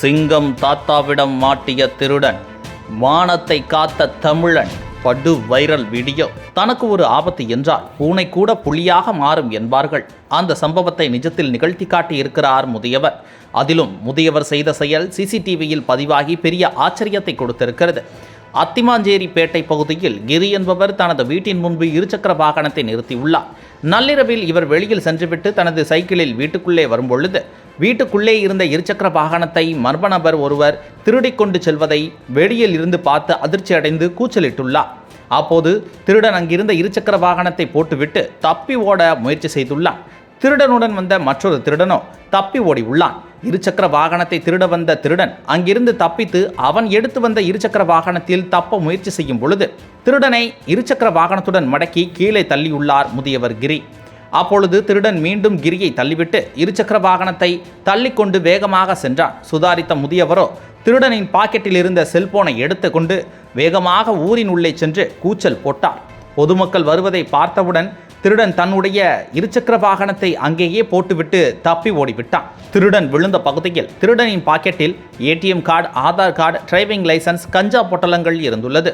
சிங்கம் தாத்தாவிடம் மாட்டிய திருடன் வானத்தை காத்த தமிழன் படு வைரல் வீடியோ. தனக்கு ஒரு ஆபத்து என்றால் பூனை கூட புலியாக மாறும் என்பார்கள். அந்த சம்பவத்தை நிஜத்தில் நிகழ்த்தி காட்டி இருக்கிறார் முதியவர். அதிலும் முதியவர் செய்த செயல் சிசிடிவியில் பதிவாகி பெரிய ஆச்சரியத்தை கொடுத்திருக்கிறது. அத்திமாஞ்சேரி பேட்டை பகுதியில் கிரி என்பவர் தனது வீட்டின் முன்பு இருசக்கர வாகனத்தை நிறுத்தியுள்ளார். நள்ளிரவில் இவர் வெளியில் சென்றுவிட்டு தனது சைக்கிளில் வீட்டுக்குள்ளே வரும்பொழுது வீட்டுக்குள்ளே இருந்த இருசக்கர வாகனத்தை மர்ம நபர் ஒருவர் திருடிக்கொண்டு செல்வதை வெளியில் இருந்து பார்த்து அதிர்ச்சி அடைந்து கூச்சலிட்டுள்ளார். அப்போது திருடன் அங்கிருந்த இருசக்கர வாகனத்தை போட்டுவிட்டு தப்பி ஓட முயற்சி செய்துள்ளான் திருடனுடன் வந்த மற்றொரு திருடனோ தப்பி ஓடி உள்ளான் இருசக்கர வாகனத்தை திருட வந்த திருடன் அங்கிருந்து தப்பித்து அவன் எடுத்து வந்த இருசக்கர வாகனத்தில் தப்ப முயற்சி செய்யும் பொழுது திருடனை இருசக்கர வாகனத்துடன் மடக்கி கீழே தள்ளியுள்ளார் முதியவர் கிரி. அப்பொழுது திருடன் மீண்டும் கிரியை தள்ளிவிட்டு இருசக்கர வாகனத்தை தள்ளிக்கொண்டு வேகமாக சென்றான். சுதாரித்த முதியவரோ திருடனின் பாக்கெட்டில் இருந்த செல்போனை எடுத்துக்கொண்டு வேகமாக ஊரின் உள்ளே சென்று கூச்சல் போட்டார். பொதுமக்கள் வருவதை பார்த்தவுடன் திருடன் தன்னுடைய இருசக்கர வாகனத்தை அங்கேயே போட்டுவிட்டு தப்பி ஓடிவிட்டான். திருடன் விழுந்த பகுதியில் திருடனின் பாக்கெட்டில் ATM card Aadhaar card driving licence கஞ்சா பொட்டலங்கள் இருந்துள்ளது.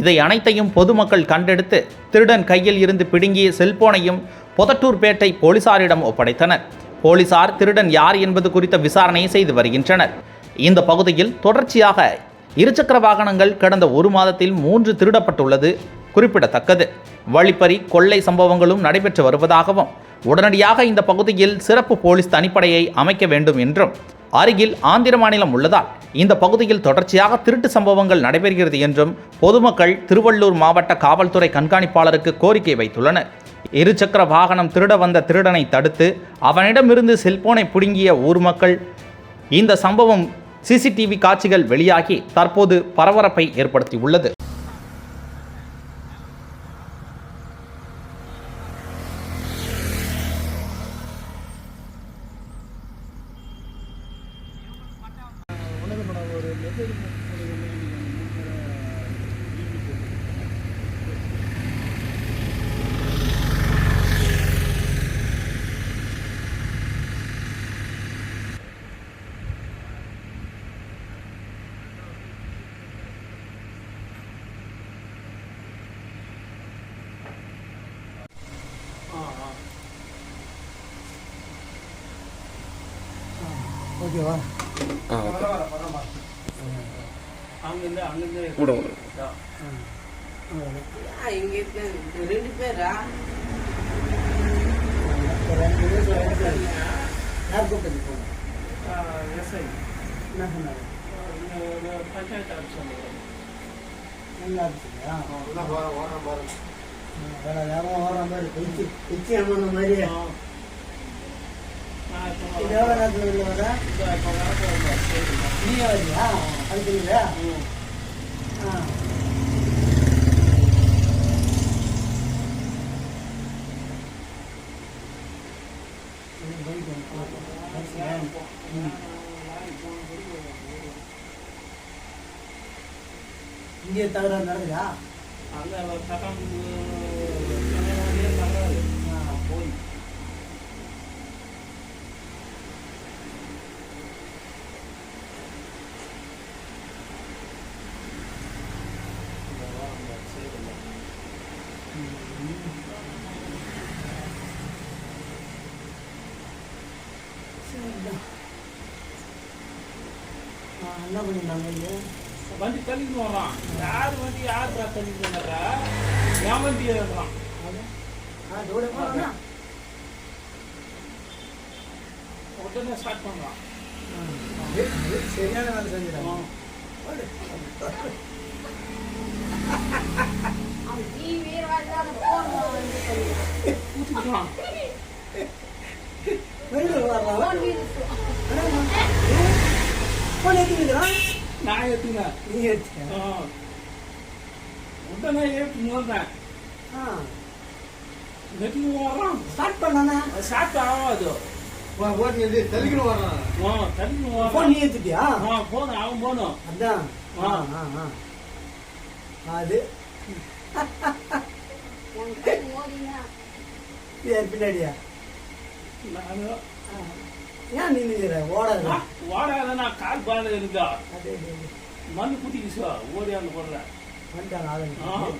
இதை அனைத்தையும் பொதுமக்கள் கண்டெடுத்து திருடன் கையில் இருந்து பிடுங்கிய செல்போனையும் பொதட்டூர்பேட்டை போலீசாரிடம் ஒப்படைத்தனர். போலீசார் திருடன் யார் என்பது குறித்த விசாரணையை செய்து வருகின்றனர். இந்த பகுதியில் தொடர்ச்சியாக இருசக்கர வாகனங்கள் கடந்த ஒரு மாதத்தில் மூன்று திருடப்பட்டுள்ளது. குறிப்பிடத்தக்கது. வழிப்பறி கொள்ளை சம்பவங்களும் நடைபெற்று வருவதாகவும் உடனடியாக இந்த பகுதியில் சிறப்பு போலீஸ் தனிப்படையை அமைக்க வேண்டும் என்றும் அருகில் ஆந்திர மாநிலம் உள்ளதால் இந்த பகுதியில் தொடர்ச்சியாக திருட்டு சம்பவங்கள் நடைபெறுகிறது என்றும் பொதுமக்கள் திருவள்ளூர் மாவட்ட காவல்துறை கண்காணிப்பாளருக்கு கோரிக்கை வைத்துள்ளனர். இருசக்கர வாகனம் திருட வந்த திருடனை தடுத்து அவனிடமிருந்து செல்போனை பிடுங்கிய ஊர் மக்கள் இந்த சம்பவம் சிசிடிவி காட்சிகள் வெளியாகி தற்போது பரபரப்பை ஏற்படுத்தியுள்ளது. ஓகேவா ஆ ஓகே. கூட. ஆ, இங்க இருக்க. ரெண்டு பேரா? யார் கூப்பிட்டது போன என்ன சொன்னாரு ஆரம்பிச்சிங்களா வேற யாரும் ஓடுற மாதிரி பிச்சு பிச்சு அம்மன மாதிரி இது எவ்வளோ நேரத்தில் வெளில வர இங்கே தவிர நடக்குதா? ஆ, என்ன பண்ணிருந்தாங்க இது? வண்டி தள்ளிட்டு வர்றான். யார் வண்டி யார் தள்ளிட்டு வர்றா என் வண்டி போனா உடனே ஸ்டார்ட் பண்றான். சரியான வேலை செஞ்சிடாங்க ஊத்திக்கிறான் ஏற்றிக்கிறான் நான் ஏத்துனேன் நீ ஏற்றியா ஆ. உடனே ஏற்றி வந்தேன். ஆ. நெட்டி வர்றான் ஸ்டார்ட் பண்ணானே. அது ஸ்டார்ட் ஆகாது. ஆ தள்ளி போன் நீ ஏற்றிட்டியா ஆ போனோம் அவன் போனோம் அதான். ஆ. ஆ. ஆ அது பின்னாடியா? நான். ஏன் நின்னுக்கிற? ஓடாது. ஓடாத நான் கால் பாதை இருந்தா. மண்ணு குத்திக்கிச்சோ ஓடியாந்து போடுறேன் வந்துட்டாங்க ஆளுங்க